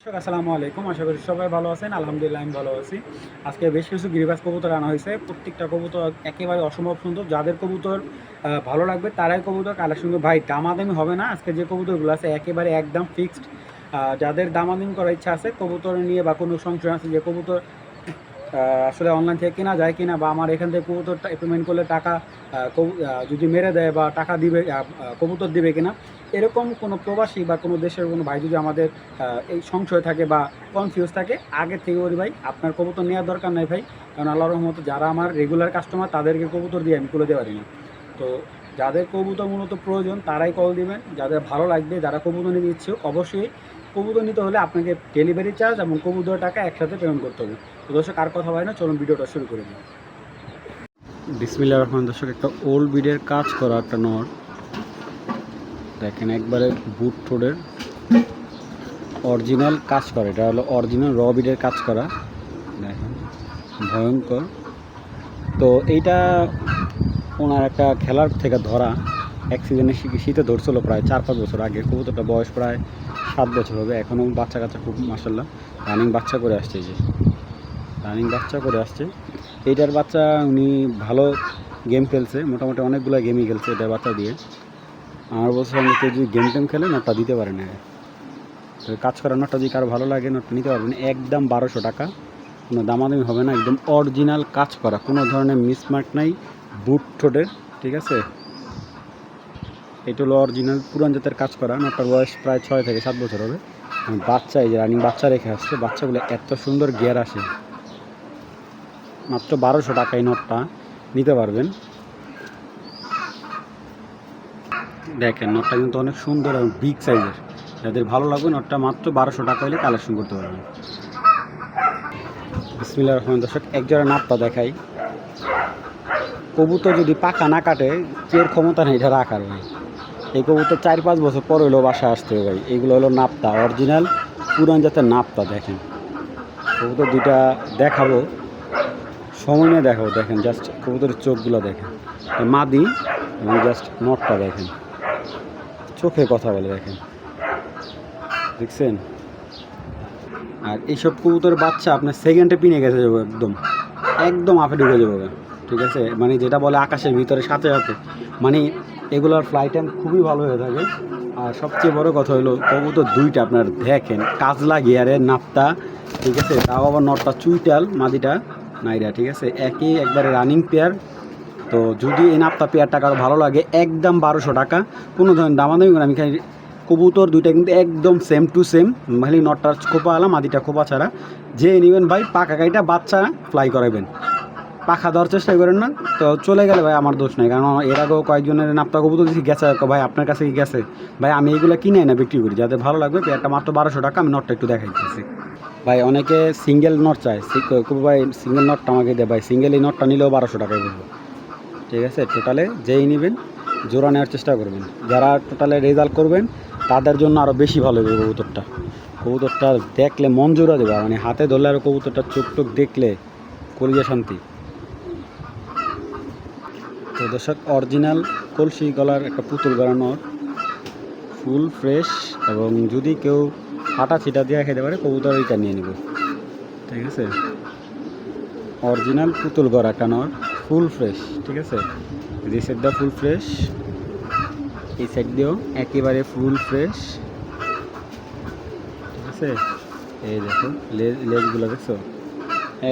দর্শক, আসসালামু আলাইকুম। আশা করি সবাই ভালো আছেন। আলহামদুলিল্লাহ, আমি ভালো আছি। আজকে বেশ কিছু গিরিবাজ কবুতর আনা হয়েছে। প্রত্যেকটা কবুতর একেবারে অসম্ভব সুন্দর। যাদের কবুতর ভালো লাগবে, তারাই কবুতর কালেকশন ভাই, দামাদামি হবে না? আজকে যে কবুতরগুলো আছে, একেবারে একদম ফিক্সড যাদের দামাদামি করার ইচ্ছা আছে, কবুতর নিয়ে বা কোনো সংশয় আছে যে কবুতর আসলে অনলাইন থেকে কেনা যায় কিনা বা আমার এখান থেকে কবুতরটা পেমেন্ট করলে টাকা যদি মেরে দেয় বা টাকা দিবে কবুতর দিবে কিনা এরকম কোনো প্রবাসী বা কোনো দেশের কোনো ভাই যদি আমাদের এই সংশয় থাকে বা কনফিউজ থাকে, আগে থেকে বলি ভাই, আপনার কবুতর নেওয়ার দরকার নাই ভাই। কারণ আল্লাহ রহমত যারা আমার রেগুলার কাস্টমার তাদেরকে কবুতর দিয়ে আমি তুলে দিতে পারি না তো যাদের কবুতর মূলত প্রয়োজন, তারাই কল দিবেন। যাদের ভালো লাগবে, যারা কবুতর নিতে ইচ্ছুক, অবশ্যই কবুতর নিতে হলে আপনাকে ডেলিভারি চার্জ এবং কবুতর টাকা একসাথে পেমেন্ট করতে হবে। তো দর্শক, আর কথা হয় না, চলুন ভিডিওটা শুরু করে। দিই বিসমিল্লা রহমান দর্শক, একটা ওল্ড বিডের কাজ করা একটা নর। দেখেন একবারে বুট ঠোঁটের অরিজিনাল কাজ করে, এটা হলো অরিজিনাল র বিডের কাজ করা। দেখেন, ভয়ঙ্কর। তো এইটা ওনার একটা খেলার থেকে ধরা অ্যাক্সিডেন্টে শীতে ধরছিল প্রায় চার পাঁচ বছর আগে। কবুতরটা বয়স প্রায় সাত বছর হবে, এখনও বাচ্চা কাচ্চা খুব মাসাল্লাহ রানিং বাচ্চা করে আসছে যে। রানিং বাচ্চা করে আসছে। এইটার বাচ্চা উনি ভালো গেম খেলছে, মোটামুটি অনেকগুলো গেমই খেলছে এটার বাচ্চা দিয়ে। আমার বলছে আমি কেউ যদি গেম টেম খেলে, নটটা দিতে পারে না। তো কাজ করা, নটটা যদি কারও ভালো লাগে, নটটা নিতে পারবেন। একদম বারোশো টাকা। কোনো দামাদামি হবে না, একদম অরিজিনাল কাজ করা। কোনো ধরনের মিসমার্ক নাই বুট ঠোঁটের, ঠিক আছে? এটা হলো অরিজিনাল পুরান জাতের কাজ করা। নটটার বয়স প্রায় ছয় থেকে সাত বছর হবে। এবং বাচ্চা, এই যে রানিং বাচ্চা রেখে আসছে, বাচ্চাগুলো এত সুন্দর গিয়ার আসে। মাত্র বারোশো টাকায় নটটা নিতে পারবেন। দেখেন নটটা কিন্তু অনেক সুন্দর এবং বিগ সাইজের যাদের ভালো লাগবে নটটা মাত্র বারোশো টাকা হলে কালেকশন করতে পারবেন। বিসমিল্লা রহমান দর্শক, এক জোড়া নাপটা দেখাই। কবুতর যদি পাকা না কাটে, কের ক্ষমতা নেই এটা রাখার ভাই। এই কবুতর চার পাঁচ বছর পর হলো বাসায় আসতে হবে ভাই। এগুলো হলো নাপতা অরিজিনাল পুরান জাতের নাপতা, দেখেন। কবুতর দুইটা দেখাবো। সময় নিয়ে দেখাবো, দেখেন। জাস্ট কবুতরের চোখগুলো দেখেন। মাদি এবং জাস্ট নটটা দেখেন। চোখে কথা বলে দেখেন। দেখছেন? আর এইসব কবুতর বাচ্চা আপনার সেকেন্ডে পিনে গেছে যাব একদম একদম আপে ঢুকে যাব ঠিক আছে? মানে যেটা বলে আকাশের ভিতরে সাথে সাথে। মানে এগুলোর ফ্লাইট টাইম খুবই ভালো হয়ে থাকে। আর সবচেয়ে বড় কথা হলো, কবুতর দুইটা আপনার দেখেন, কাজলা গিয়ারে নাপতা, ঠিক আছে? তাও আবার নটটা চুইটাল, মাদিটা নাইরা, ঠিক আছে? একই একবারে রানিং পেয়ার তো যদি এই নাপতা পেয়ারটা কারও ভালো লাগে, একদম বারোশো টাকা। কোনো ধরনের দামাদামি করে আমি খালি কবুতর দুইটা কিন্তু একদম সেম টু সেম খালি নটটার খোপা আলাম, আদিটা খোপা ছাড়া। যে নেবেন ভাই, পাকা গাড়িটা বাচ্চা ফ্লাই করাবেন পাখা দেওয়ার চেষ্টা করেন না। তো চলে গেলে ভাই আমার দোষ নাই, কারণ এর আগেও কয়েকজনের নাপতা কবুতর দিচ্ছি গেছে ভাই আপনার কাছে কি গেছে? ভাই আমি এইগুলো কিনে না বিক্রি করি, যাদের ভালো লাগবে, পেয়ারটা মাত্র বারোশো টাকা, আমি নটটা একটু দেখাই দিচ্ছি ভাই অনেকে সিঙ্গেল নট চায় ভাই সিঙ্গেল নটটা আমাকে দেয় ভাই সিঙ্গেল এই নটটা নিলেও বারোশো টাকায় বলব ঠিক আছে? টোটালে যেই নেবেন, জোড়া নেওয়ার চেষ্টা করবেন। যারা টোটালে রেজাল্ট করবেন, তাদের জন্য আরও বেশি ভালো হবে কবুতরটা। কবুতরটা দেখলে মন জোড়া দেবে মানে হাতে ধরলে আরও কবুতরটা চোখ টোক দেখলে কলিজা শান্তি। তো দর্শক অরিজিনাল কলসি গলার একটা পুতুল গড়ানোর ফুল ফ্রেশ, এবং যদি কেউ ফাটা ছিটা দিয়ে খেতে পারে, কবুতর এইটা নিয়ে নেব। ঠিক আছে? অরিজিনাল পুতুল গড়া একটা ফুল ফ্রেশ, ঠিক আছে? এই সাইডটা ফুল ফ্রেশ, এই সাইড দিয়েও একেবারে ফুল ফ্রেশ, ঠিক আছে? এই দেখো লেজগুলো দেখছ?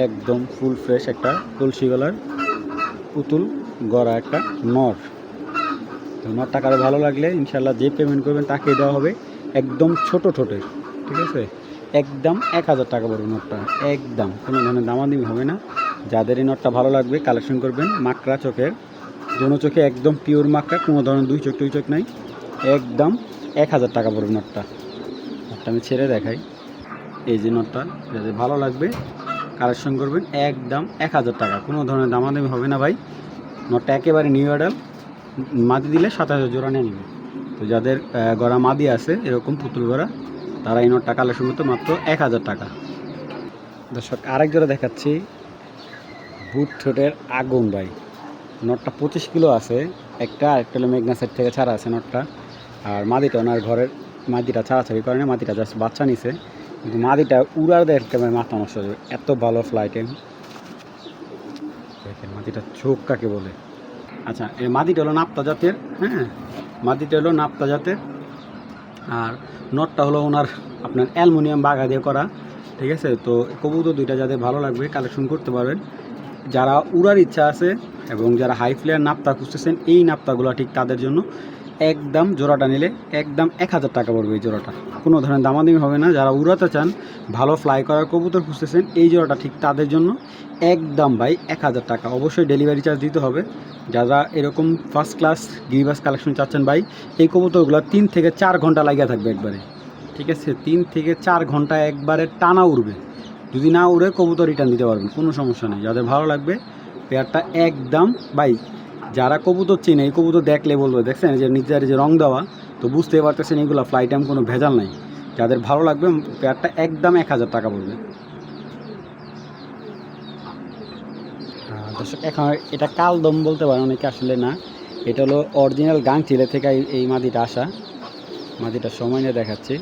একদম ফুল ফ্রেশ একটা তুলসী গলার পুতুল গড়া একটা নর। তো নরটা কারও ভালো লাগলে ইনশাল্লাহ যে পেমেন্ট করবেন তাকে দেওয়া হবে একদম ছোট ঠোঁটের, ঠিক আছে? একদম এক হাজার টাকা পড়বে নটটা একদম। কোনো ধরনের দামাদামি হবে না। যাদের এই নটটা ভালো লাগবে কালেকশন করবেন। মাকড়া চোখের। দোনো চোখে একদম পিওর মাকড়া, কোনো ধরনের দুই চোখ দুই চোখ নাই। একদম এক হাজার টাকা পড়বে নটটা। নটটা আমি ছেড়ে দেখাই। এই যে নটটা, যাদের ভালো লাগবে কালেকশন করবেন, একদম এক হাজার টাকা। কোনো ধরনের দামাদামি হবে না ভাই। নটটা একেবারে নিউ অর্ডার মাদি দিলে সাত হাজার জোড়া নিয়ে নেবে। তো যাদের গড়া মাদি আছে, এরকম পুতুল গড়া, তারা এই নটটা কালেকশন করতে মাত্র এক হাজার টাকা। দর্শক, আরেক জোড়া দেখাচ্ছি। বুট ঠোঁটের আগুন ভাই। নটটা পঁচিশ কিলো আছে, একটা আরেকটা হলো মেঘনা সাইড থেকে ছাড়া আছে নটটা। আর মাদিটা ওনার ঘরের মাদিটা ছাড়াছাড়ি করে না, মাদিটা জাস্ট বাচ্চা নিছে। কিন্তু মাদিটা উড়ার দেখতে মাথা নষ্ট হয়ে এত ভালো ফ্লাইটে দেখেন মাদিটা চোখ কাকে বলে। আচ্ছা এই মাদিটা হলো নাপ্তা জাতের হ্যাঁ? মাদিটা হলো নাপ্তা জাতের। আর নটটা হলো ওনার আপনার অ্যালুমিনিয়াম বাঘা দিয়ে করা, ঠিক আছে? তো কবুতর দুইটা যাদের ভালো লাগবে কালেকশন করতে পারবেন। যারা উড়ার ইচ্ছা আছে এবং যারা হাই ফ্লেয়ার নাপ্তা খুঁজতেছেন, এই নাপ্তাগুলো ঠিক তাদের জন্য একদম জোড়াটা নিলে একদম এক হাজার টাকা পড়বে এই জোড়াটা। কোনো ধরনের দামাদামি হবে না, যারা উড়াতে চান, ভালো ফ্লাই করার কবুতর খুঁজতেছেন, এই জোড়াটা ঠিক তাদের জন্য একদম ভাই এক হাজার টাকা। অবশ্যই ডেলিভারি চার্জ দিতে হবে। যারা এরকম ফার্স্ট ক্লাস গিরিবাস কালেকশন চাচ্ছেন ভাই, এই কবুতরগুলো তিন থেকে চার ঘণ্টা লাগিয়ে থাকবে একবারে। ঠিক আছে, তিন থেকে চার ঘণ্টা একবারে টানা উড়বে। যদি না উড়ে কবুতর রিটার্ন দিতে পারবেন, কোনো সমস্যা নেই। যাদের ভালো লাগবে পেয়ারটা একদম বাই যারা কবুতর চেনে, এই কবুতর দেখলে বলবে, দেখছেন? যে নিজের যে রং দেওয়া, তো বুঝতে পারতেছেন এগুলো ফ্লাইট টাইম কোনো ভেজাল নাই। যাদের ভালো লাগবে পেয়ারটা একদম এক হাজার টাকা পড়বে দর্শক, এখন এটা কালদম বলতে পারেন, অনেকে আসলে না। এটা হলো অরিজিনাল গাং চিলে থেকে এই মাদিটা আসা। মাদিটা সময় নিয়ে দেখাচ্ছি।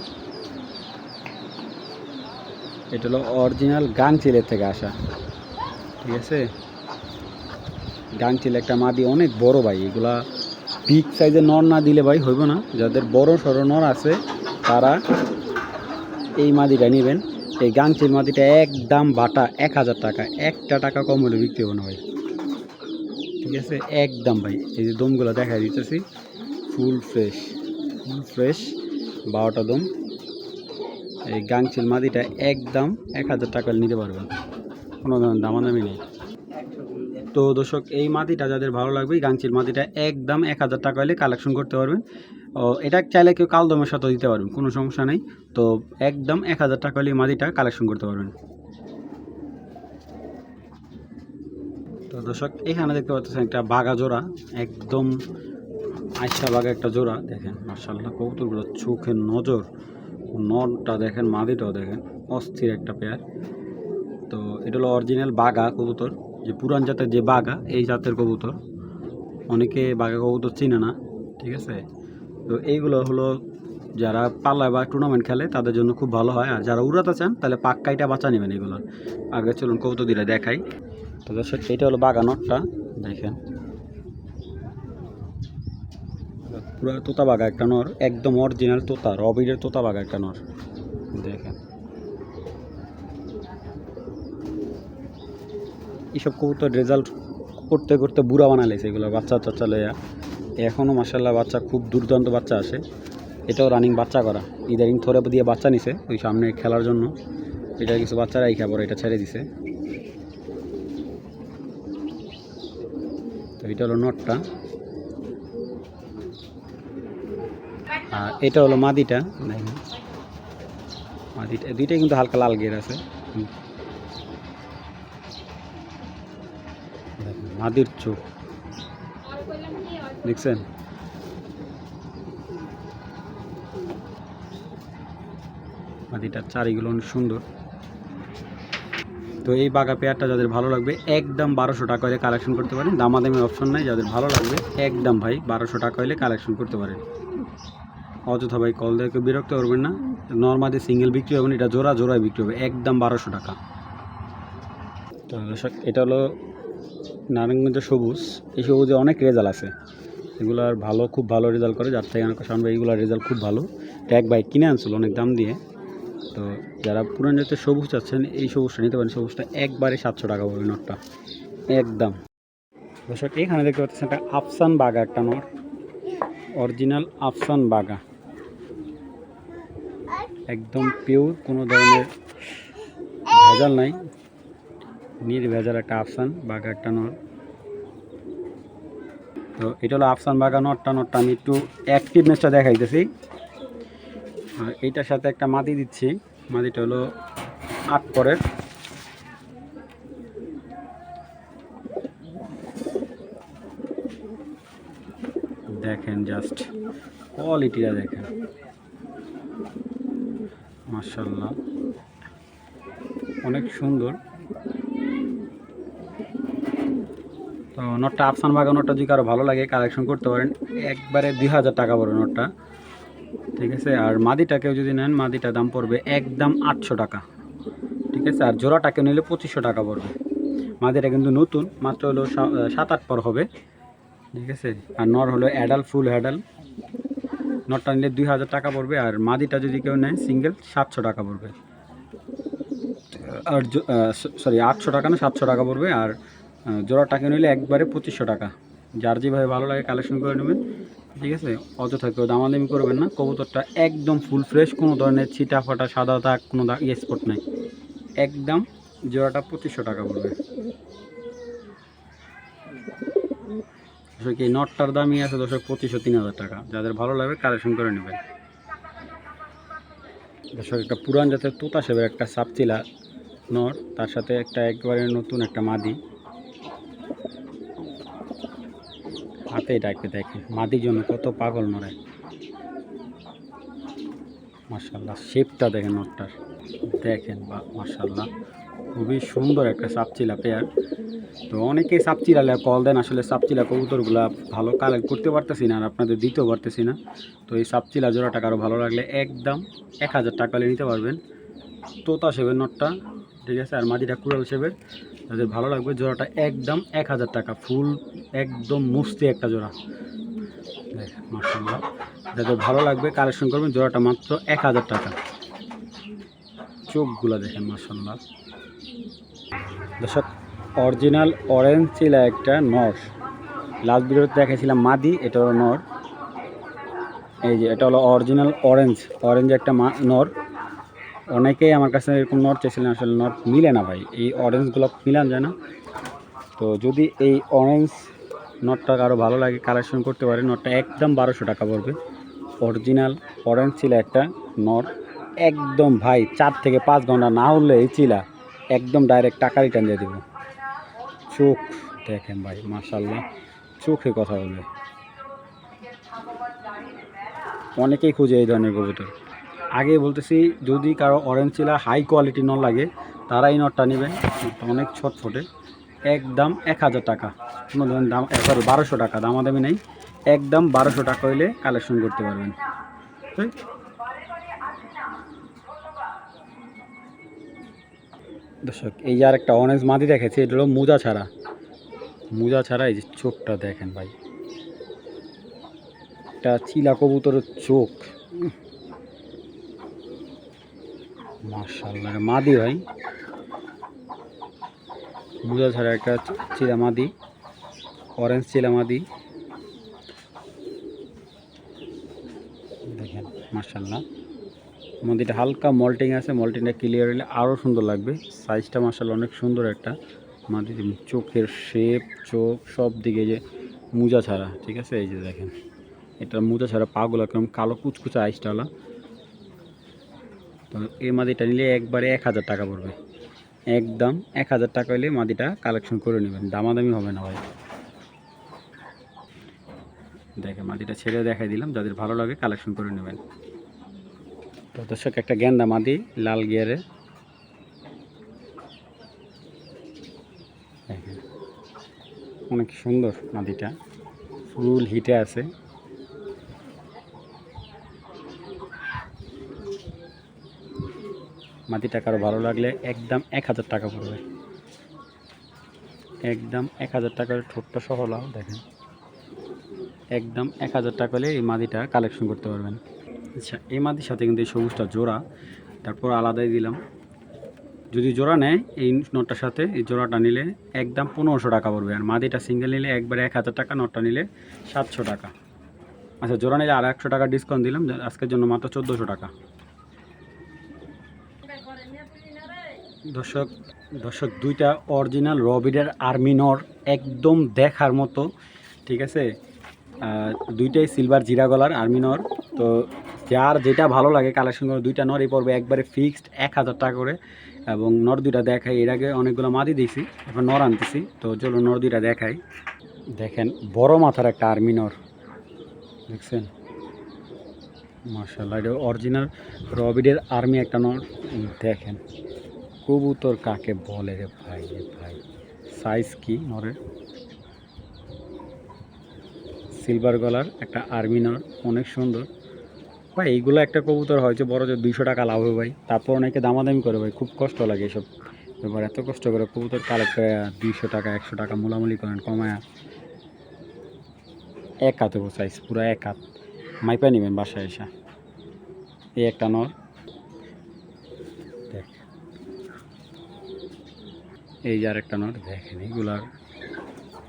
এটা হলো অরিজিনাল গাং চিলের থেকে আসা। ঠিক আছে? গাং চিলে একটা মাদি অনেক বড় ভাই, এগুলা বিগ সাইজের নর না দিলে ভাই হইব না। যাদের বড় সড়ো নর আছে, তারা এই মাদিটা নেবেন। এই গাংচিল মাদিটা একদম বাটা, এক হাজার টাকা। একটা টাকা কম হলে বিক্রি হবে না ভাই। ঠিক আছে? একদম ভাই। এই যে দমগুলো দেখা দিতেছি ফুল ফ্রেশ ফুল ফ্রেশ বারোটা দম। এই গাংচিল মাদিটা একদম এক হাজার টাকা নিতে পারবেন। কোনো ধরনের দামাদামি নেই। তো দর্শক, এই মাটিটা যাদের ভালো লাগবে গাংচিল মাটিটা একদম এক হাজার টাকা হলে কালেকশন করতে পারবেন। ও, এটা চাইলে কেউ কালদমের সাথে দিতে পারবেন, কোনো সমস্যা নেই। তো একদম এক হাজার টাকা হলে মাটিটা কালেকশন করতে পারবেন। তো দর্শক, এখানে দেখতে পাচ্ছেন একটা বাঘা জোড়া, একদম আয়সা বাঘা একটা জোড়া। দেখেন মার্শাল্লাহ কবুতরগুলো চোখের নজর। নরটা দেখেন, মাদিটাও দেখেন, অস্থির একটা পেয়ার তো এটা হলো অরিজিনাল বাঘা কবুতর, যে পুরান জাতের যে বাঘা এই জাতের কবুতর। অনেকে বাঘা কবুতর চিনে না, ঠিক আছে? তো এইগুলো হলো যারা পাল্লায় বা টুর্নামেন্ট খেলে, তাদের জন্য খুব ভালো হয়। আর যারা উড়াতে চান, তাহলে পাক্কাইটা বাঁচা নেবেন এগুলো আগে চলুন কবুতর দিলে দেখাই। তো এইটা হলো বাঘা নটটা দেখেন। পুরো তোতা বাঘা একটা নর, একদম অরিজিনাল তোতা রবিডের তোতা বাঘা একটা নর। দেখেন। এইসব কবুতর রেজাল্ট করতে করতে বুড়া বানা লেছে এগুলো, বাচ্চা টাচ্চা লইয়া। এখনও মাসাল্লাহ বাচ্চা, খুব দুর্দান্ত বাচ্চা আসে। এটাও রানিং বাচ্চা করা। ইদারিং থরে দিয়ে বাচ্চা নিছে, ওই সামনে খেলার জন্য। এটা কিছু বাচ্চারাই খাবার এটা ছেড়ে দিছে। তো এটা হলো নটটা। আর এটা হলো মাদিটা মাদিটা দুইটাই কিন্তু হালকা লাল গের আছে। মাদির চোখ। দেখছেন? মাদিটার চারিগুলো অনেক সুন্দর। তো এই বাঘা পেয়ারটা যাদের ভালো লাগবে, একদম বারোশো টাকা হলে কালেকশন করতে পারেন। দামাদামি অপশন নাই, যাদের ভালো লাগবে, একদম ভাই, বারোশো টাকা হলে কালেকশন করতে পারেন। অযথা ভাই, কল দিয়ে বিরক্ত করবেন না। নর্মালি সিঙ্গেল বিক্রি হবে এটা জোড়া জোড়ায় বিক্রি হবে, একদম বারোশো টাকা। তো এটা হলো নারায়ণগঞ্জের সবুজ। এই সবুজে অনেক রেজাল্ট আছে। এগুলার ভালো, খুব ভালো রেজাল্ট করে, যার থেকে কাছে আমরা এইগুলার রেজাল্ট খুব ভালো। ট্যাগ বাইক কিনে আনছিল অনেক দাম দিয়ে। তো যারা পুরান জাতের সবুজ চাচ্ছেন এই সবুজটা নিতে পারেন। সবুজটা একবারে সাতশো টাকা পড়বে নটটা। একদম। দর্শক, এখানে দেখতে পাচ্ছেন একটা আফসান বাগা, একটা নট অরিজিনাল আফসান বাগা। একদম পিওর কোনো ধরনের ভেজাল নাই। নির্ভেজাল একটা আফসান, বাঘা একটা নর। তো এটা হলো আফসান, বাঘা নটটা নটটা আমি একটু অ্যাক্টিভনেসটা দেখাইতেছি। আর এইটার সাথে একটা মাদি দিচ্ছি। মাদিটা হলো আট পরের। দেখেন জাস্ট কোয়ালিটিটা দেখেন। মার্শাল্লাহ অনেক সুন্দর। তো নোটটা আফসান বাগা নোটটা যদি কারও ভালো লাগে কালেকশন করতে পারেন। একবারে দুই হাজার টাকা পড়ে নোটটা। ঠিক আছে? আর মাদিটাকেও যদি নেন মাদিটা দাম পড়বে একদম আটশো টাকা। ঠিক আছে? আর জোড়াটাকে নিলে পঁচিশশো টাকা পড়বে। মাদিটা কিন্তু নতুন, মাত্র হলো সাত আট পর হবে। ঠিক আছে? আর নর হলো অ্যাডাল ফুল অ্যাডাল নটটা নিলে দুই হাজার টাকা পড়বে আর মাদিটা যদি কেউ নেয় সিঙ্গেল সাতশো টাকা পড়বে। আর সরি আটশো টাকা না সাতশো টাকা পড়বে আর আহ, জোড়াটাকে নিলে একবারে পঁচিশশো টাকা। যার যেভাবে ভালো লাগে কালেকশন করে নেবেন ঠিক আছে? অযথা কেউ দামাদামি করবেন না কবুতরটা একদম ফুল ফ্রেশ কোনো ধরনের ছিটা ফাটা সাদা দাগ কোনো দাগ ইয়ে স্পট নাই। একদম জোড়াটা পঁচিশশো টাকা পড়বে। দর্শক, এই নটটার দামই আছে দর্শক পঁচিশশো, তিন হাজার টাকা। যাদের ভালো লাগবে কালেকশন করে নেবেন। দর্শক, একটা পুরান জাতের তোতা সেবের একটা সাপচিলা নট, তার সাথে একটা একবারে নতুন একটা মাদি। হাতে এটাকে দেখে মাদির জন্য কত পাগল নরে মার্শাল্লাহ শেপটা দেখেন নটটার। দেখেন বা মার্শাল্লাহ খুবই সুন্দর একটা সাপচিলা পেয়ার। তো অনেকেই সাপচিলা কল দেন, আসলে সাপচিলা কবুতরগুলা ভালো কালেক্ট করতে পারতেছি না আর আপনাদের দিতেও পারতেছি না। তো এই সাপচিলা জোড়াটা কারও ভালো লাগলে একদম এক হাজার টাকা নিতে পারবেন। তোতা সেবের নটটা, ঠিক আছে? আর মাদিটা কুড়াল সেবের যাদের ভালো লাগবে, জোড়াটা একদম এক হাজার টাকা, ফুল একদম মুস্তি একটা জোড়া। মার্শাল্লাহ যাদের ভালো লাগবে, কালেকশন করবেন, জোড়াটা মাত্র এক হাজার টাকা। চোখগুলো দেখেন মার্শাল্লাহ দর্শক, অরিজিনাল অরেঞ্জ ছিল একটা নর। লাস্ট ভিডিওতে দেখেছিলাম মাদি, এটা হলো নর। এই যে, এটা হলো অরিজিনাল অরেঞ্জ অরেঞ্জ একটা মা, নর। অনেকেই আমার কাছে এরকম নট চেয়েছিলেন, আসলে নট মিলে না ভাই। এই অরেঞ্জগুলো মিলান যায় না। তো যদি এই অরেঞ্জ নটটা কারও ভালো লাগে কালেকশন করতে পারে নটটা একদম বারোশো টাকা পড়বে। অরিজিনাল অরেঞ্জ ছিল একটা নট একদম ভাই, চার থেকে পাঁচ ঘণ্টা না উঠলে এই চিলা একদম ডাইরেক্ট টাকা রিটার্ন দিয়ে দেবো। চোখ দেখেন ভাই মার্শাল্লাহ চোখে কথা বলবে অনেকেই খুঁজে এই ধরনের কবুতর। আগে বলতেছি, যদি কারও অরেঞ্জ চিলা হাই কোয়ালিটি নট লাগে তারা এই নটটা নেবেন অনেক ছটফটে। একদম এক হাজার টাকা। কোনো ধরনের দাম সরি বারোশো টাকা, দামাদামি নেই। একদম বারোশো টাকা হইলে কালেকশন করতে পারবেন। ঠিক দর্শক, এই আর একটা অরেঞ্জ মাদি দেখেছি, এটা হলো মোজা ছাড়া। মোজা ছাড়া এই যে চোখটা দেখেন ভাই। একটা চিলা কবুতরের চোখ। মার্শাল্লাহ মাদি ভাই। মোজা ছাড়া একটা চিলা মাদি অরেঞ্জ চিলা মাদি। দেখেন মার্শাল্লাহ মন্দিরটা হালকা মল্টিং আছে, মল্টিংটা ক্লিয়ার হলে আরও সুন্দর লাগবে। সাইজটা মার্শাল অনেক সুন্দর একটা। মাটির চোখের শেপ চোখ, সব দিকে যে মোজা ছাড়া, ঠিক আছে? এই যে দেখেন, এটা মোজা ছাড়া পাগুলো একদম কালো কুচকুচে আইসটাওয়ালা তো এই মাদিটা নিলে একবারে এক হাজার টাকা পড়বে। একদম এক হাজার টাকা হলে মাদিটা কালেকশন করে নেবেন। দামাদামি হবে না ভাই। দেখে মাদিটা ছেড়ে দেখাই দিলাম। যাদের ভালো লাগে কালেকশন করে নেবেন। তো দর্শক, একটা গেন্দা মাদি লাল গিয়ারে। অনেক সুন্দর মাদিটা। ফুল হিটে আছে। মাটিটা কারও ভালো লাগলে একদম এক হাজার টাকা পড়বে। একদম এক হাজার টাকার ঠোঁটটা সহ লাও, দেখেন। একদম এক হাজার টাকা হলে এই মাদিটা কালেকশন করতে পারবেন। আচ্ছা এই মাদির সাথে কিন্তু এই সবুজটা জোড়া। তারপর আলাদাই দিলাম। যদি জোড়া নেয়, এই নটটার সাথে এই জোড়াটা নিলে একদম পনেরোশো টাকা পড়বে। আর মাদিটা সিঙ্গেল নিলে একবারে এক হাজার টাকা, নটটা নিলে সাতশো টাকা। আচ্ছা জোড়া নিলে আর একশো টাকা ডিসকাউন্ট দিলাম আজকের জন্য মাত্র চোদ্দোশো টাকা। দর্শক দর্শক, দুইটা অরিজিনাল রবিডের আর্মি নর একদম দেখার মতো, ঠিক আছে? দুইটাই সিলভার জিরা গলার আর্মি নর তো যার যেটা ভালো লাগে কালেকশন করে, দুইটা নরই পড়বে, একবারে ফিক্সড এক হাজার টাকা করে। এবং নর দুইটা দেখাই, এর আগে অনেকগুলো মাদি দিয়েছি, এখন নর আনতেছি। তো চলো নর দুইটা দেখাই। দেখেন, বড় মাথার একটা আর্মি নর। দেখছেন? মার্শাল্লাহ এটা অরিজিনাল রবিডের আর্মি একটা নর। দেখেন, কবুতর কাকে বলে রে ভাই রে ভাই? সাইজ কি নরের? সিলভার গলার একটা আর্মি নর, অনেক সুন্দর। ভাই এইগুলো একটা কবুতর হয়তো বড় যে দুইশো টাকা লাভ হবে ভাই। তারপর অনেকে দামাদামি করে ভাই, খুব কষ্ট লাগে এসব। এবার এত কষ্ট করে কবুতর কালেক্ট করে দুইশো টাকা, একশো টাকা মোলামুলি করেন, কমায়া। এক হাত হাতে সাইজ পুরো এক হাত। মাইপা নেবেন বাসায় এসে। এই একটা নর। দেখ। এই যে আর একটা নর, দেখেন এগুলার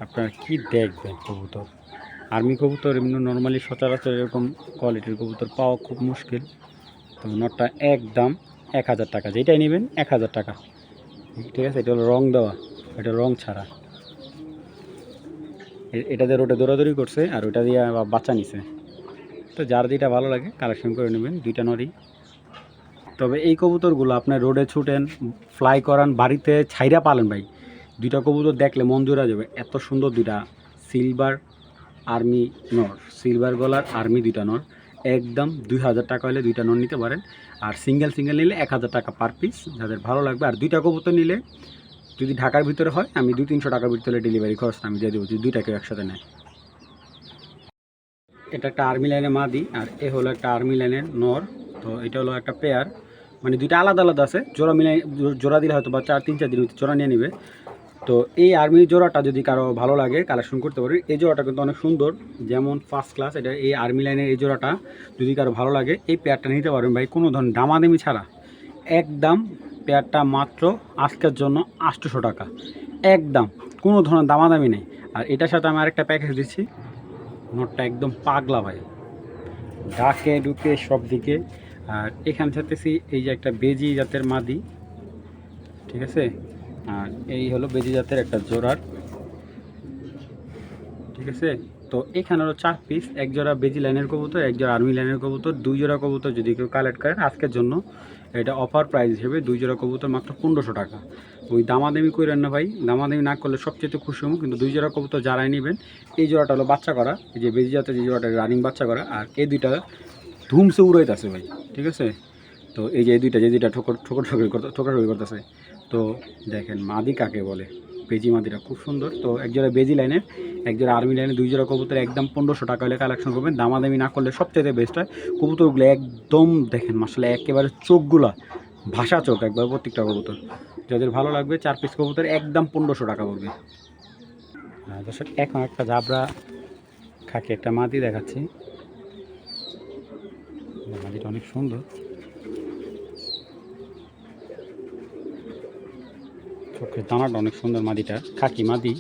আপনারা কি দেখবেন কবুতর? আর্মি কবুতর এমনি নর্মালি সচরাচর এরকম কোয়ালিটির কবুতর পাওয়া খুব মুশকিল। তো নটটা একদম এক হাজার টাকা। যেটাই নেবেন এক হাজার টাকা। ঠিক আছে? এটা হলো রং দেওয়া। এটা রং ছাড়া। এটা দিয়ে রোডে দৌড়াদৌড়ি করছে আর ওটা দিয়ে বাচ্চা নিছে। তো যার যেটা ভালো লাগে কালেকশন করে নেবেন, দুইটা নরই তবে এই কবুতরগুলো আপনার রোডে ছুটেন ফ্লাই করান, বাড়িতে ছাইরা পালেন ভাই। দুইটা কবুতর দেখলে মন জোড়া যাবে। এত সুন্দর দুইটা সিলভার আর্মি নর, সিলভার গলার আর্মি দুইটা নর। একদম দুই হাজার টাকা হলে দুইটা নর নিতে পারেন। আর সিঙ্গেল সিঙ্গেল নিলে এক হাজার টাকা পার পিস। যাদের ভালো লাগবে, আর দুইটা কবুতর নিলে যদি ঢাকার ভিতরে হয়, আমি দুই তিনশো টাকার ভিতরে ডেলিভারি খরচ আমি দিয়ে দেবো, যদি দুইটা কেউ একসাথে নেয়। এটা একটা আর্মি লাইনের মাদি, আর এ হলো একটা আর্মি লাইনের নর। তো এটা হলো একটা পেয়ার মানে দুইটা আলাদা আলাদা আছে। জোড়া মিলাই জোড়া দিলে হয়তো বা চার, তিন, চার দিন জোড়া নিয়ে নেবে। তো এই আর্মি জোড়াটা যদি কারও ভালো লাগে কালেকশন করতে পারে, এই জোড়াটা কিন্তু অনেক সুন্দর, যেমন ফার্স্ট ক্লাস এটা এই আর্মি লাইনের এই জোড়াটা যদি কারও ভালো লাগে, এই পেয়ারটা নিতে পারবেন ভাই, কোনো ধরনের দামাদামি ছাড়া। একদম পেয়ারটা মাত্র আজকের জন্য আটশোশো টাকা। একদম, কোনো ধরনের দামাদামি নেই। আর এটার সাথে আমি আরেকটা প্যাকেজ দিচ্ছি। নোটটা একদম পাগলা ভাই। ডাকে ঢুকে সব দিকে। আর এখানে থাকতেছি এই যে একটা বেজি জাতের মাদি। ঠিক আছে? আর এই হলো বেজি জাতের একটা জোড়ার। ঠিক আছে? তো এখানে হলো চার পিস এক জোড়া বেজি লাইনের কবুতর, এক জোড়া আর্মি লাইনের কবুতর, দুই জোড়া কবুতর যদি কেউ কালেক্ট করেন, আজকের জন্য এটা অফার প্রাইস হিসেবে দুই জোড়া কবুতর মাত্র পনেরোশো টাকা। ওই দামাদামি করেন না ভাই, দামাদামি না করলে সবচেয়ে খুশি হব, কিন্তু দুই জোড়া কবুতর যারাই নেবেন, এই জোড়াটা হলো বাচ্চা করা, এই যে বেজি জাতের যে জোড়াটা রানিং বাচ্চা করা, আর এই দুইটা ধুমসে উড়াইতেছে ভাই, ঠিক আছে? তো এই যে এই দুইটা যে দুইটা ঠোকর ঠোকর ঠোকর করতে ঠোকর ঠোকর করতেছে তো দেখেন মাদি কাকে বলে? বেজি মাদিটা খুব সুন্দর। তো একজোড়া বেজি লাইনের, এক জোড়া আর্মি লাইনের, দুই জোড়া কবুতর একদম পনেরোশো টাকা হলে কালেকশন করবেন। দামাদামি না করলে সবচেয়ে বেস্ট হয়। কবুতরগুলো একদম দেখেন মাসালে একেবারে চোখগুলা ভাষা চোখ একবার প্রত্যেকটা কবুতর। যাদের ভালো লাগবে, চার পিস কবুতর একদম পনেরোশো টাকা পড়বে। দর্শক, এখন একটা জাবরা খাকে একটা মাদি দেখাচ্ছি। মাদিটা অনেক সুন্দর। চোখের দানাটা অনেক সুন্দর মাদিটা, খাকি মাদি।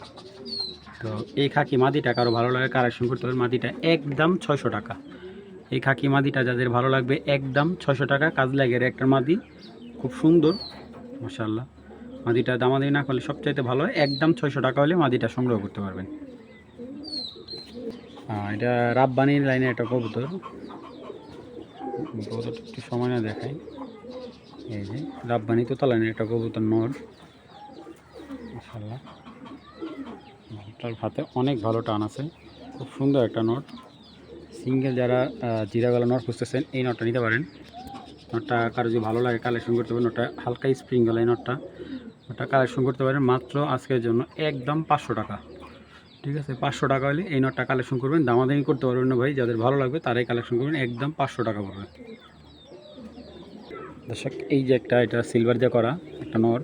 তো এই খাকি মাদিটা কারও ভালো লাগে কালেকশন করতে হবে। মাদিটা একদম ছয়শো টাকা। এই খাকি মাদিটা যাদের ভালো লাগবে, একদম ছয়শো টাকা কাজ লাগের একটা মাদি। খুব সুন্দর মাশাল্লাহ মাদিটা দামাদামি না করলে সবচাইতে ভালো হয়, একদম ছয়শো টাকা হলে মাদিটা সংগ্রহ করতে পারবেন। এটা রাব্বানির লাইনে একটা কবুতর। কবুতরটা একটু সময় না দেখাই। এই যে, রাব্বানি তো লাইনের একটা কবুতর নর। মাশাল্লাহ নটটার হাতে অনেক ভালো টান আছে। খুব সুন্দর একটা নোট। সিঙ্গেল যারা আহ, জিরাগলা নট খুঁজতেছেন এই নোটটা নিতে পারেন। নোটটা কারও যদি ভালো লাগে কালেকশন করতে পারেন নটটা হালকা স্প্রিং গলা এই নোটটা। ওটা কালেকশন করতে পারেন মাত্র আজকের জন্য একদম পাঁচশো টাকা। ঠিক আছে পাঁচশো টাকা হলে এই নটটা কালেকশন করবেন। দামাদামি করতে পারবেন না ভাই যাদের ভালো লাগবে তারাই কালেকশন করবেন। একদম পাঁচশো টাকা পড়বে। দর্শক এই যে একটা এটা সিলভার দিয়ে করা একটা নর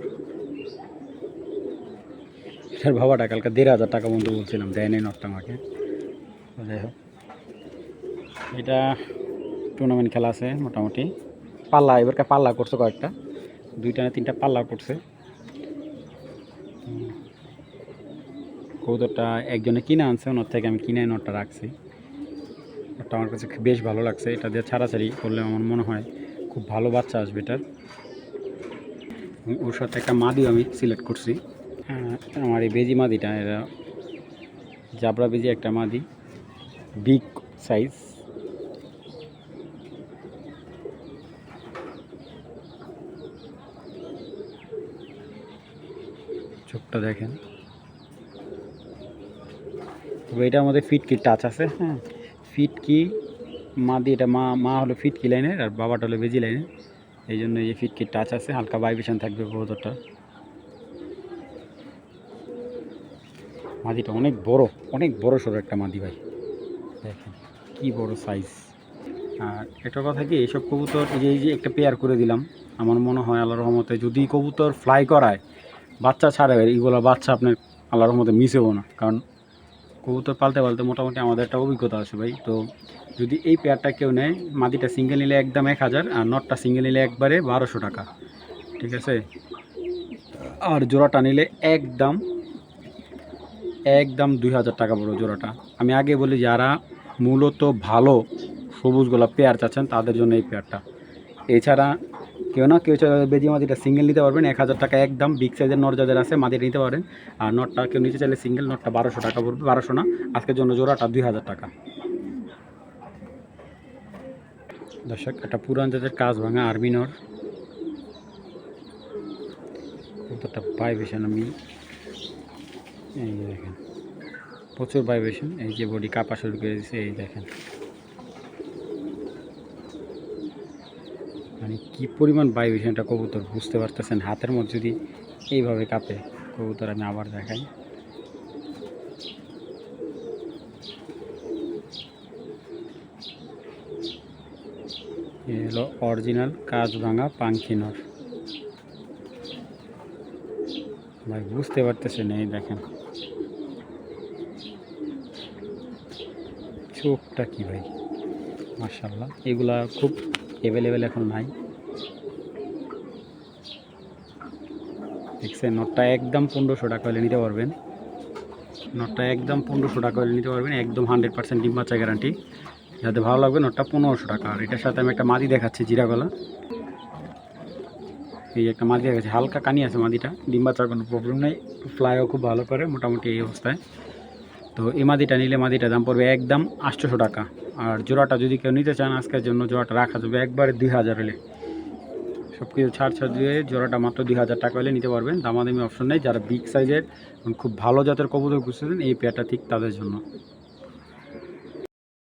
এটার বাবাটা কালকে দেড় হাজার টাকা পর্যন্ত বলছিলাম দেয় নাই নটটা আমাকে। যাই হোক। এটা টুর্নামেন্ট খেলা আছে মোটামুটি। পাল্লা এবারকার পাল্লা করছে কয়েকটা। দুইটা না তিনটা পাল্লা করছে। হুম। কবুতরটা একজনে কিনে আনছে, ওনার থেকে আমি কিনে নটটা রাখছি। নটটা আমার কাছে বেশ ভালো লাগছে, এটা দিয়ে ছাড়াছাড়ি করলে আমার মনে হয় খুব ভালো বাচ্চা আসবে এটার। ওর সাথে একটা মা মাদিও আমি সিলেক্ট করছি। আমার এই বেজি মাদিটা এরা জাবরা বেজি একটা মাদি বিগ সাইজ। চোখটা দেখেন। তবে এটা আমাদের ফিটকি টাচ আছে। হ্যাঁ ফিটকি মাদি এটা মা মা হলো ফিটকি লাইনের আর বাবাটা হলো বেজি লাইনের। এই জন্য এই যে ফিটকির টাচ আছে হালকা ভাইব্রেশন থাকবে কবুতরটা মাদিটা অনেক বড় অনেক বড় সড়ো একটা মাদি ভাই। দেখেন, কি বড় সাইজ আর একটা কথা কি এইসব কবুতর, এই যে এই যে একটা পেয়ার করে দিলাম, আমার মনে হয় আল্লাহ রহমতে যদি কবুতর ফ্লাই করায়, বাচ্চা ছাড়ে এইগুলো বাচ্চা আপনার আল্লাহ রহমতে মিশেও না। কারণ কবুতর পালতে পালতে মোটামুটি আমাদের একটা অভিজ্ঞতা আছে ভাই। তো যদি এই পেয়ারটা কেউ নেয় মাদিটা সিঙ্গেল নিলে একদম এক হাজার, আর নটটা সিঙ্গেল নিলে একবারে বারোশো টাকা। ঠিক আছে? আর জোড়াটা নিলে একদম একদম দুই হাজার টাকা বড় জোড়াটা। আমি আগে বলি, যারা মূলত ভালো সবুজ গোলাপ পেয়ার চাচ্ছেন, তাদের জন্য এই পেয়ারটা। এছাড়া কেউ না কেউ বেজি মাদিটা সিঙ্গেল নিতে পারবেন, এক হাজার টাকা একদম বিগ সাইজের নট যাদের আছে মাদিটা নিতে পারেন। আর নটটা কেউ নিতে চাইলে সিঙ্গেল নটটা বারোশো টাকা পড়বে, বারোশো না। আজকের জন্য জোড়াটা দুই হাজার টাকা। দর্শক, একটা পুরান জাতের কাজ ভাঙা আর্মি নর। কতটা ভাইব্রেশন আমি এই যে দেখেন, প্রচুর ভাইব্রেশন এই যে বডি কাপা শুরু করে দিয়েছে এই দেখেন। মানে কি পরিমাণ ভাইব্রেশনটা কবুতর, বুঝতে পারতেছেন? হাতের মধ্যে যদি এইভাবে কাঁপে, কবুতর আমি আবার দেখাই। হলো অরিজিনাল কাজ ভাঙা পাঙ্কিনর ভাই, বুঝতে পারতেছেন? এই দেখেন। চোখটা কি ভাই? মার্শাল্লাহ এগুলা খুব অ্যাভেলেবেল এখন নাই। দেখছেন, নটটা একদম পনেরোশো টাকা হলে নিতে পারবেন। নটটা একদম পনেরোশো টাকা হলে নিতে পারবেন, একদম হান্ড্রেড পার্সেন্ট ডিম বাচ্চা গ্যারান্টি যাতে ভালো লাগবে, নটটা পনেরোশো টাকা। আর এটার সাথে আমি একটা মাদি দেখাচ্ছি, জিরা গলা। এই একটা মাদি দেখাচ্ছি, হালকা কানি আছে মাদিটা, ডিম বাচ্চার কোনো প্রবলেম নেই। ফ্লাইও খুব ভালো করে, মোটামুটি এই অবস্থায়। তো এই মাদিটা নিলে মাদিটার দাম পড়বে একদম আটশোশো টাকা। আর জোড়াটা যদি কেউ নিতে চান আজকের জন্য জোড়াটা রাখা যাবে একবারে দুই হাজার হলে। সব কিছু ছাড় ছাড় দিয়ে জোড়াটা মাত্র দুই হাজার টাকা হলে নিতে পারবেন। দামাদামি অপশন নেই। যারা বিগ সাইজের খুব ভালো জাতের কবুতর খুঁজতেছেন, এই পেয়ারটা ঠিক তাদের জন্য।